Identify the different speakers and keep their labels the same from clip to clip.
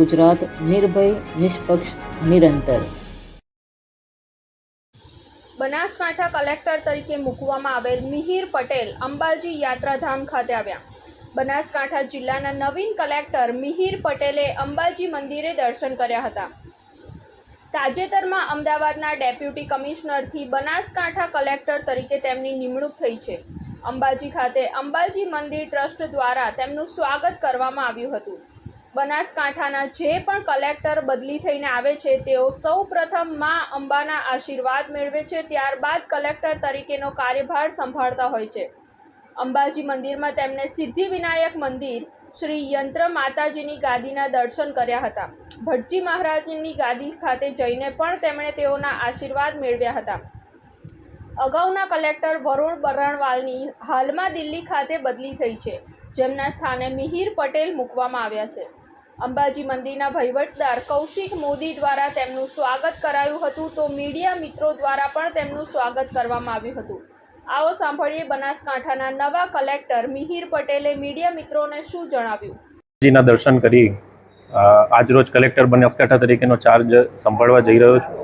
Speaker 1: ગુજરાત નિર્ભય, નિષ્પક્ષ, નિરંતર.
Speaker 2: બનાસકાંઠા કલેક્ટર તરીકે મૂકવામાં આવેલ મિહિર પટેલ અંબાજી યાત્રાધામ ખાતે આવ્યા. બનાસકાંઠા જિલ્લાના નવીન કલેક્ટર મિહિર પટેલે અંબાજી મંદિરે દર્શન કર્યા હતા. તાજેતરમાં અમદાવાદના ડેપ્યુટી કમિશનરથી બનાસકાંઠા કલેક્ટર તરીકે તેમની નિમણૂક થઈ છે. અંબાજી ખાતે અંબાજી મંદિર ટ્રસ્ટ દ્વારા તેમનું સ્વાગત કરવામાં આવ્યું હતું. બનાસકાંઠાના જે પણ કલેક્ટર બદલી થઈને આવે છે, તેઓ સૌ પ્રથમ મા અંબાના આશીર્વાદ મેળવે છે, ત્યારબાદ કલેક્ટર તરીકેનો કાર્યભાર સંભાળતા હોય છે. અંબાજી મંદિરમાં તેમણે સિદ્ધિવિનાયક મંદિર શ્રી યંત્ર માતાજીની ગાદીના દર્શન કર્યા હતા. ભટજી મહારાજની ગાદી ખાતે જઈને પણ તેમણે તેઓના આશીર્વાદ મેળવ્યા હતા. અગાઉના કલેક્ટર વરુણ બરણવાલની હાલમાં દિલ્હી ખાતે બદલી થઈ છે, જેમના સ્થાને મિહિર પટેલ મૂકવામાં આવ્યા છે. અંબાજી મંદિરના વહીવટદાર કૌશિક મોદી દ્વારા તેમનું સ્વાગત કરાયું હતું તો મીડિયા મિત્રો દ્વારા પણ તેમનું સ્વાગત કરવામાં આવ્યું હતું. આવો સાંભળીએ બનાસકાંઠાના નવા કલેક્ટર મિહિર પટેલે મીડિયા મિત્રોને શું જણાવ્યું?
Speaker 3: જીના દર્શન કરી આજરોજ કલેક્ટર બનાસકાંઠા તરીકેનો ચાર્જ સંભાળવા જઈ રહ્યો છું.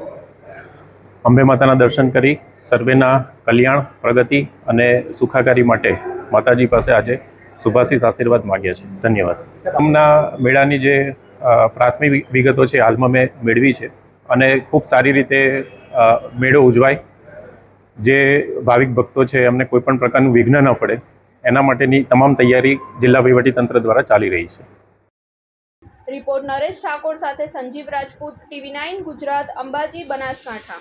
Speaker 3: અંબે માતાના દર્શન કરી, સર્વેના કલ્યાણ, પ્રગતિ અને સુખાકારી માટે માતાજી પાસે આજે શુભાશીષ આશીર્વાદ માગ્યા છે ધન્યવાદ. અમના મેળાની જે પ્રાથમિક વિગતો છે હાલમાં મેં મેળવી છે અને ખૂબ સારી રીતે મેળો ઉજવાય. જે ભાવિક ભક્તો છે એમને કોઈ પણ પ્રકારનું વિઘ્ન ન પડે. એના માટેની તમામ તૈયારી જિલ્લા વહીવટીતંત્ર દ્વારા ચાલી રહી છે.
Speaker 2: રિપોર્ટ નરેશ ઠાકોર સાથે સંજીવ રાજપૂત, ટીવી નાઇન ગુજરાત, અંબાજી, બનાસકાંઠા.